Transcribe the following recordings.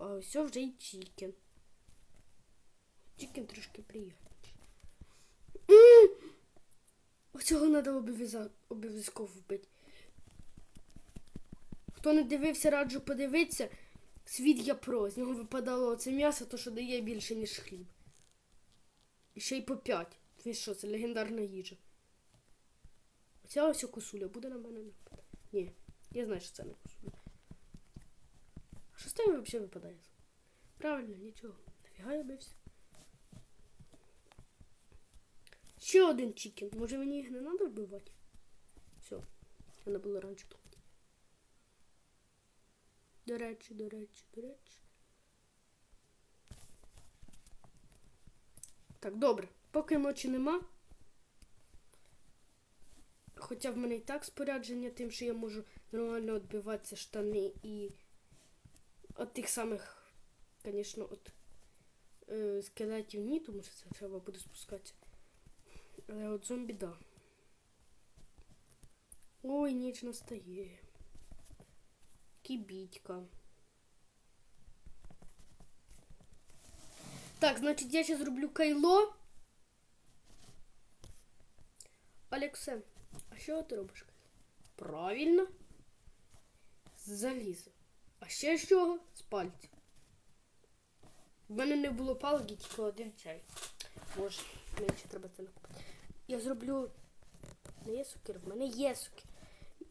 ось вже і чікен. Чікен трошки. М! Оцього треба обов'язково вбити. Хто не дивився, раджу подивитися. Світ я про. З нього випадало оце м'ясо, то що дає більше, ніж хліб. І ще й по 5. Ви що, це легендарна їжа. Оця ось косуля буде на мене нападати. Ні, я знаю, що це не косуля. З взагалі випадає? Правильно, нічого. Нафіга я бився. Ще один чікен. Може мені їх не треба вбивати? Все. Треба було раніше думати. До речі, до речі, до речі. Так, добре. Поки ночі нема. Хоча в мене і так спорядження тим, що я можу нормально відбиватися штани і от тих самих, звісно, от е, скелетів ні, тому що це треба буде спускатися. Але от зомбі да. Ой, ніч настає. Кібітька. Так, значить, я ще зроблю кайло. Олексе, а що ти робиш? Правильно. З заліза. А ще з чого? З пальців. В мене не було палки, тільки один чай. Боже, мені ще треба це накупити. Я зроблю. Не є сукер, в мене є сукер.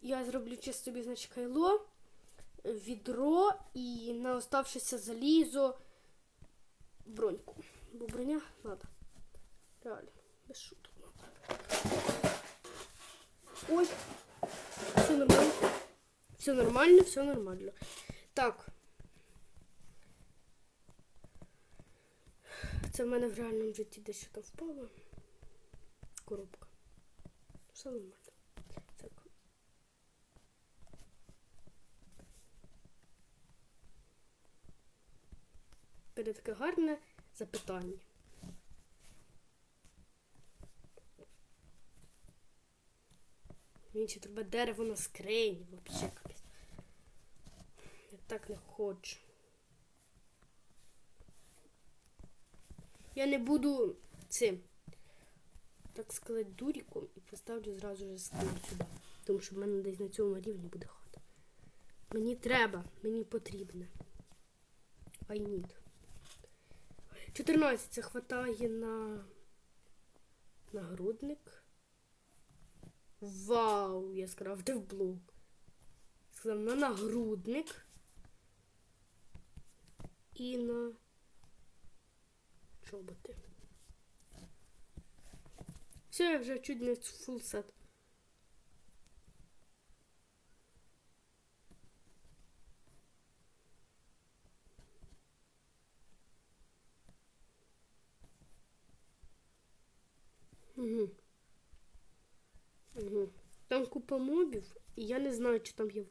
Я зроблю чисто собі, значить, кайло, відро і на оставшеся залізо броньку. Бо броня треба. Реально, без шуток. Ой, все нормально. Все нормально, все нормально. Так. Це в мене в реальному житті дещо там впало. Коробка. Все нормально. Так. Буде таке гарне запитання. Мені треба дерево на скрині, взагалі так не хочу. Я не буду цим, так сказати, дуріком і поставлю зразу ж скриню сюди. Тому що в мене десь на цьому рівні буде хата. Мені треба, мені потрібне. I need. 14 це хватає на нагрудник. Вау, я скрафтив блок. Сказав на нагрудник. І на чоботи. Все, я вже чуть не фул. Угу. Угу. Там купа мобів, і я не знаю, чи там є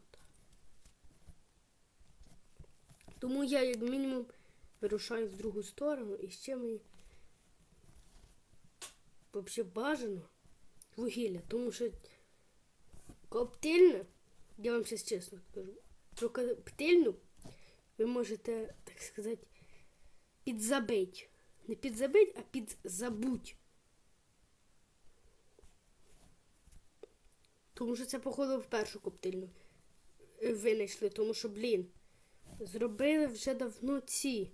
Тому я, як мінімум, вирушаю в другу сторону і ще мені взагалі бажано вугілля, тому що коптильня, я вам зараз чесно скажу, про коптильню ви можете, так сказати, підзабить. Не підзабить, а підзабуть. Тому що це, походу, в першу коптильню е, винайшли, тому що, блін, зробили вже давно ці.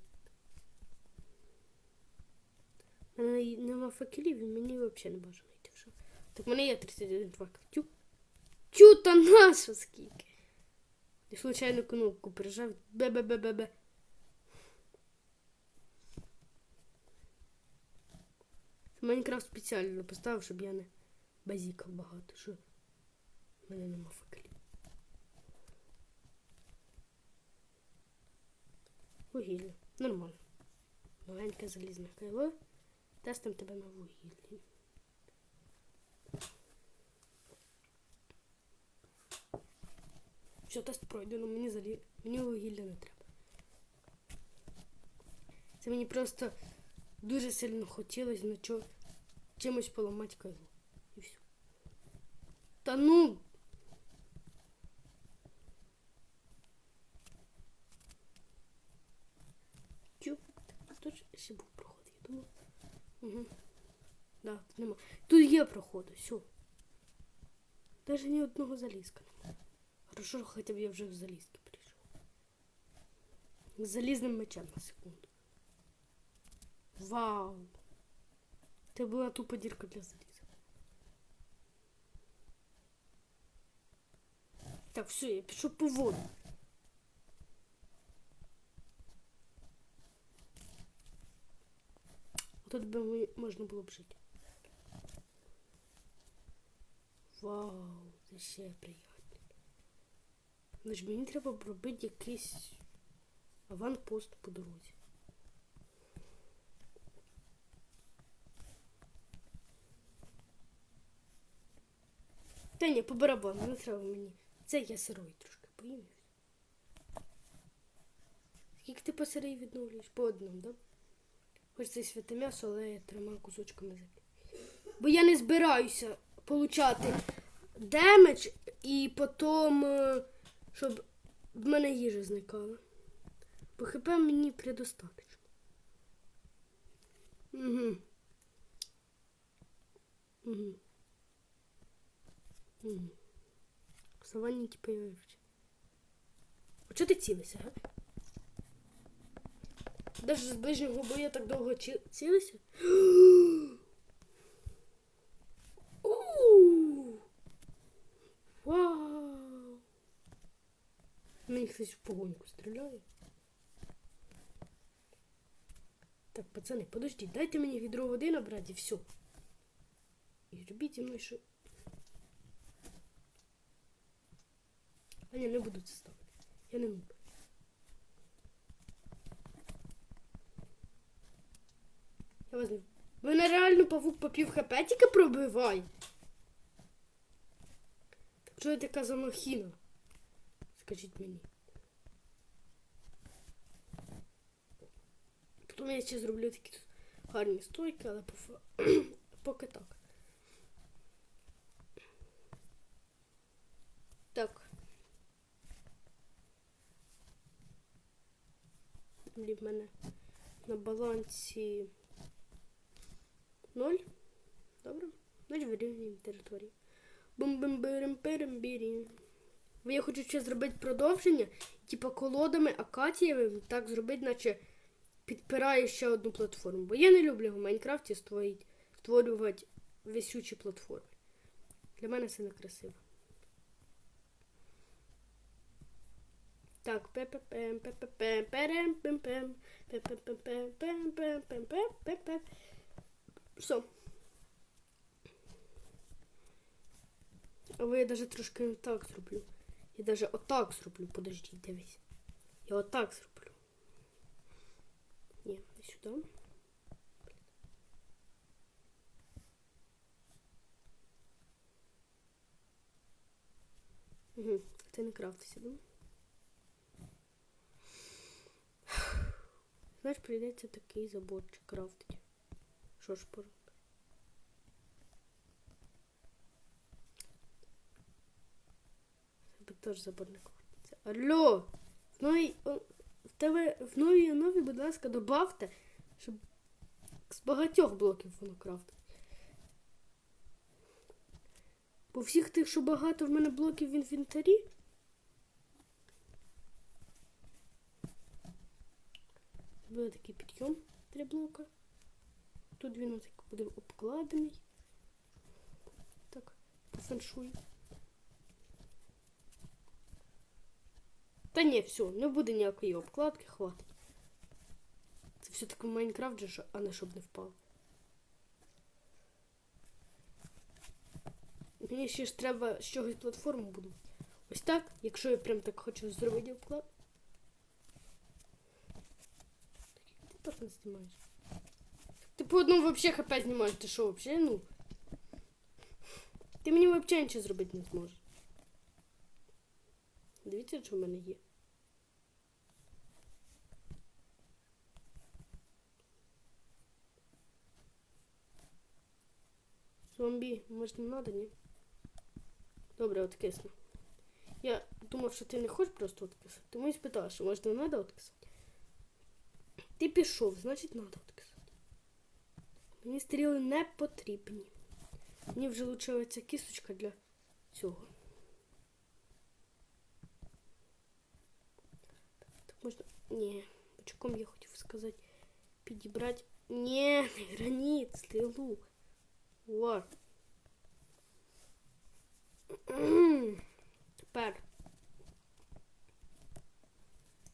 У мене нема факелів і мені взагалі не бажано йти. Що? Так в мене є 31 факел. Тю. Тю та наша скільки. Я случайно кнопку прижав. Бе-бе-бе-бе-бе. Майнкрафт спеціально поставив, щоб я не базікав багато. Що в мене нема факелів. Вугілля. Нормально. Маленьке залізне кайло. Тестим тебе на вугіллі. Все, тест пройдено, мені залі... мені вугілля не треба. Це мені просто дуже сильно хотілося на чо... чимось поламати кайло. І все. Та ну. Ще був проход, я думав. Угу. Да, тут нема. Тут є проходи, все. Даже ні одного залізка немає. Хорошо, хоча б я вже в залізки прийшов. З залізним мечем на секунду. Вау! Це була тупа дірка для заліза. Так, все, я пішов по воду. Тут би можна було б жити. Вау, це ще приємно. Ну ж мені треба б робити якийсь аванпост по дорозі. Та ні, по барабану, не треба мені. Це я сирой трошки поїм. Скільки ти по сирій відновлюєш? По одному, да? Хоч це святе м'ясо, але я тримаю кусочками. Бо я не збираюся получати демедж і потім, е, щоб в мене їжа зникала. Бо хп мені предостаточно. Угу. Угу. Угу. Саванники появляються. А чого ти цілився, га? Даже з ближнього бою так довго ці... цілився? Вау! Мені хтось в погоньку стріляє. Так, пацани, подождіть, дайте мені відро води набрати і все. І робіть зі що. А ні, не буду це ставити. Я не можу. Я вас не... Мене реально павук по пів хп тільки. Так що я така за махіна? Скажіть мені. Потім я ще зроблю такі тут гарні стойки, але по поки так. Так. Землі в мене на балансі 0. Добре. Значить вирівнюємо територію. бум бум бирим пирим бірім я хочу ще зробити продовження, типу колодами акаціями, так зробити, наче підпирає ще одну платформу. Бо я не люблю в Майнкрафті створити, створювати висючі платформи. Для мене це не красиво. Так, пе-пе-пем, пе-пе-пем, перем-пем-пем, пе-пе-пем-пем, пем-пем-пем, пе-пе-пем. Все. Але я даже трошки не так зроблю. Я даже отак зроблю. Подожди, дивись. Я отак зроблю. Ні, сюди. Угу. Це не крафтиться, да? Знаєш, прийдеться такий заборчик крафтити. Що ж поробити? Тебе теж забор не. Алло! О, в тебе в новій нові, будь ласка, добавте, щоб з багатьох блоків воно крафтить. Бо всіх тих, що багато в мене блоків в інвентарі. Буде такий підйом три блока. Тут він так буде обкладений. Так, по феншую. Та ні, все, не буде ніякої обкладки, хватить. Це все-таки Майнкрафт же, а не щоб не впав. Мені ще ж треба з чогось платформу будувати. Ось так, якщо я прям так хочу зробити обклад. Так, Ти так не знімаєш. Ти по одному вообще хп знімаєш, ти що вообще, ну? Ти мені вообще нічого зробити не зможеш. Дивіться, що в мене є. Зомбі, може не надо, ні? Добре, откисну. Я думав, що ти не хочеш просто откисати. Тому і спитала, що може не треба откисати. Ти пішов, значить треба откисати. Мені стріли не потрібні. Мені вже лучше ця кісточка для цього. Так можна. Ні, бочком я хотів сказати. Підібрати. Ні, не граніт, стрілу. О. М. Тепер.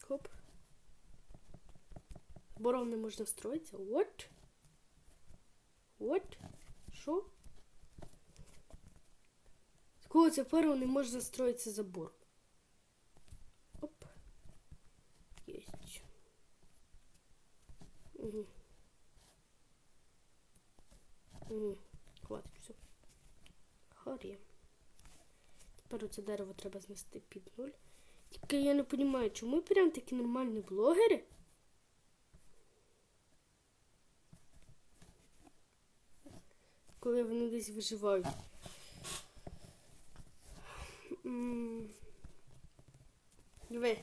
Хоп. Боров не можна строїтися. What? What? Що? З кого це перо не може застроїтися забор? Оп. Єсть. Угу. Угу. Хватить все. Хорі. Тепер оце дерево треба знести під нуль. Тільки я не розумію, чому прям такі нормальні блогери? Коли вони десь виживають. Диви,